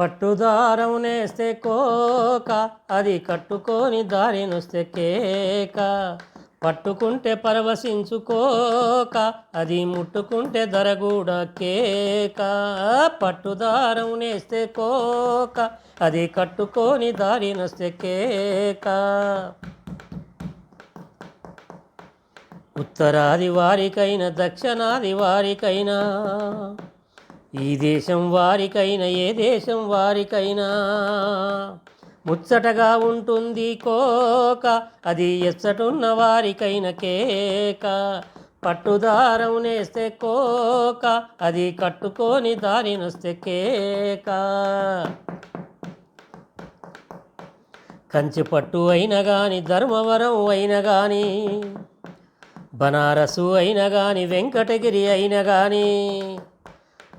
పట్టుదారం నేస్తే కోక అది కట్టుకొని దారి నొస్తే కేక. పట్టుకుంటే పరవశించుకోక అది ముట్టుకుంటే దరగూడ కేక. పట్టుదారం నేస్తే కోక అది కట్టుకొని దారి నొస్తే కేక. ఉత్తరాది వారికైనా దక్షిణాది వారికైనా ఈ దేశం వారికైనా ఏ దేశం వారికైనా. ముచ్చటగా ఉంటుంది కోక అది ఎచ్చటున్న వారికైనా కేక. పట్టుదారం నేస్తే కోక అది కట్టుకొని దారి నొస్తే కేక. కంచి పట్టు అయిన కానీ ధర్మవరం అయిన కానీ బనారసు అయిన కానీ వెంకటగిరి అయిన కానీ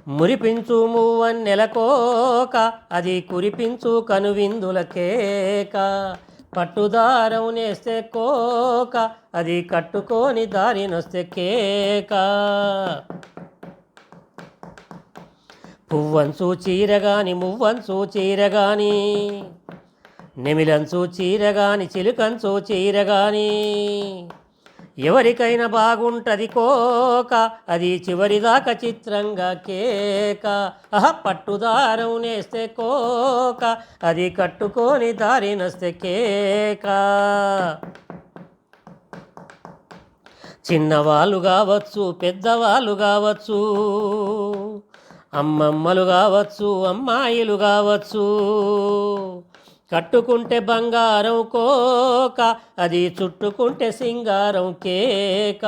మురిపించు నెలకోక అది కురిపించు కనువిందుల కేక. పట్టుదారం నేస్తే కోక అది కట్టుకొని దారినొస్తే కేక. పువ్వంచు చీరగాని మువ్వంచు చీరగాని నెమిలంచు చీరగాని చిలుకంచు చీరగాని. ఎవరికైనా బాగుంటది కోక అది చివరిదాకా చిత్రంగా కేక. అహ పట్టుదారం నేస్తే కోక అది కట్టుకొని దారి నస్తే కేక. చిన్నవాళ్ళు కావచ్చు పెద్దవాళ్ళు కావచ్చు అమ్మమ్మలు కావచ్చు అమ్మాయిలు కావచ్చు కట్టుకుంటే బంగారం కోక అది చుట్టుకుంటే సింగారం కేక.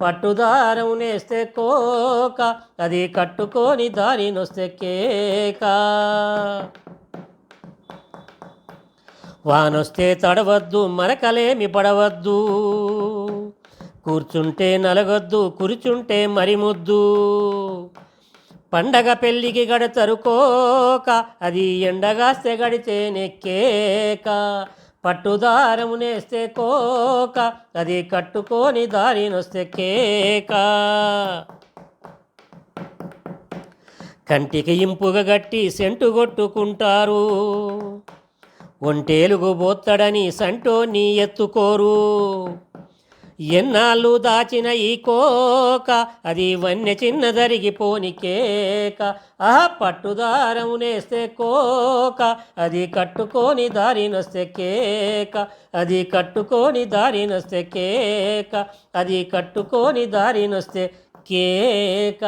పట్టుదారం నేస్తే కోక అది కట్టుకొని దారి నొస్తే కేక. వానొస్తే తడవద్దు మరకలేమి పడవద్దు. కూర్చుంటే నలగొద్దు కూర్చుంటే మరి ముద్దు పండగ పెళ్ళికి గడతరు కోక అది ఎండగాస్తే గడితే నెక్కేక పట్టుదారము నేస్తే కోక అది కట్టుకొని దారినొస్తే కేక. కంటికి ఇంపుగా గట్టి సెంటు కొట్టుకుంటారు. ఒంటేలుగు బోత్తడని సంటోని ఎత్తుకోరు. ఎన్నాళ్ళు దాచిన ఈ కోక? అది వన్య చిన్న దరిగిపోని కేక. ఆహ పట్టుదారం నేస్తే కోక. అది కట్టుకొని దారి నొస్తే కేక. అది కట్టుకొని దారి నొస్తే కేక. అది కట్టుకొని దారి నొస్తే కేక.